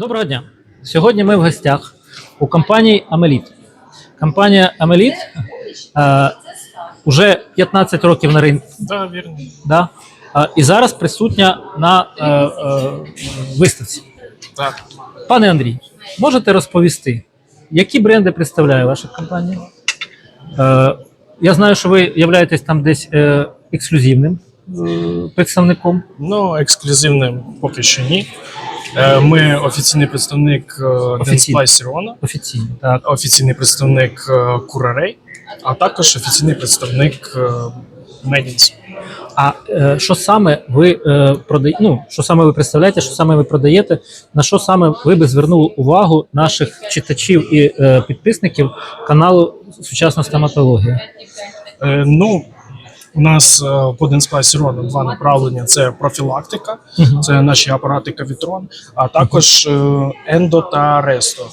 Доброго дня. Сьогодні ми в гостях у компанії Амеліт. Компанія Амеліт е, уже 15 років на ринку. Да, вірно. Да? Е, і зараз присутня на е, е, виставці. Так. Пане Андрій, можете розповісти, які бренди представляє ваша компанія? Е, я знаю, що ви являєтесь там десь е, ексклюзивним е, представником. Ну, ексклюзивним поки що ні. Е, Ми офіційний представник е, Офіційний. Densplay Так. офіційний представник е, Курарей, а також офіційний представник е, Medins. А е, що саме ви е, продаєте? Ну, що саме ви представляєте, що саме ви продаєте? На що саме ви би звернули увагу наших читачів і е, підписників каналу Сучасна стоматологія? Е, Ну, у нас е, по Densplay Sirona два направлення: це профілактика, це наші апарати Кавітрон, а також е, ендо та ресто.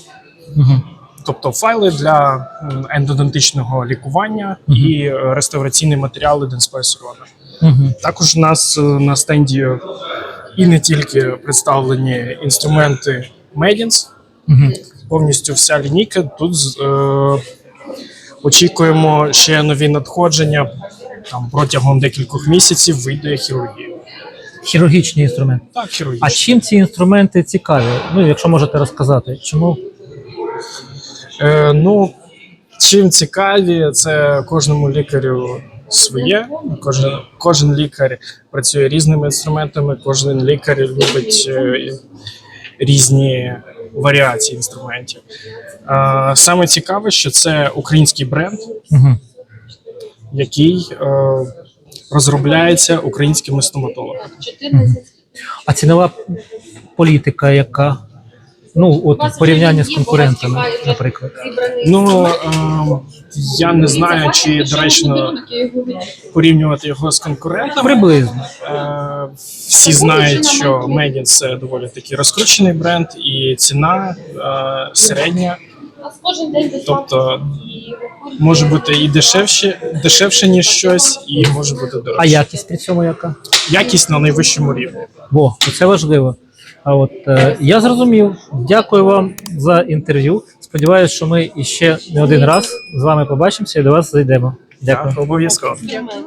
Тобто файли для м, ендодонтичного лікування Мгм. і е, реставраційні матеріали Densplay Sirona. Мгм. Також у нас е, на стенді і не тільки представлені інструменти Medins, Мгм. повністю вся лінійка. Тут е, очікуємо ще нові надходження. Там протягом декількох місяців вийде хірургія. Хірургічні інструменти. Так, хірургія. А чим ці інструменти цікаві? Ну, якщо можете розказати, чому? Е, ну, чим цікаві, це кожному лікарю своє. Кожен, кожен лікар працює різними інструментами, кожен лікар любить е, різні варіації інструментів. Е, саме цікаве, що це український бренд, Угу. Який е, розробляється українськими стоматологами. А цінова політика, яка? Ну, от в порівнянні з конкурентами, наприклад. Ну е, я не знаю, чи доречно порівнювати його з конкурентами. Приблизно. Е, Всі знають, що Медін це доволі такий розкручений бренд, і ціна е, середня Тобто може бути і дешевше, дешевше ніж щось, і може бути дорожче. А якість при цьому яка? Якість на найвищому рівні. Во, це важливо. А от е, я зрозумів. Дякую вам за інтерв'ю. Сподіваюсь, що ми іще не один раз з вами побачимося і до вас зайдемо. Дякую. Так, обов'язково. Дякую.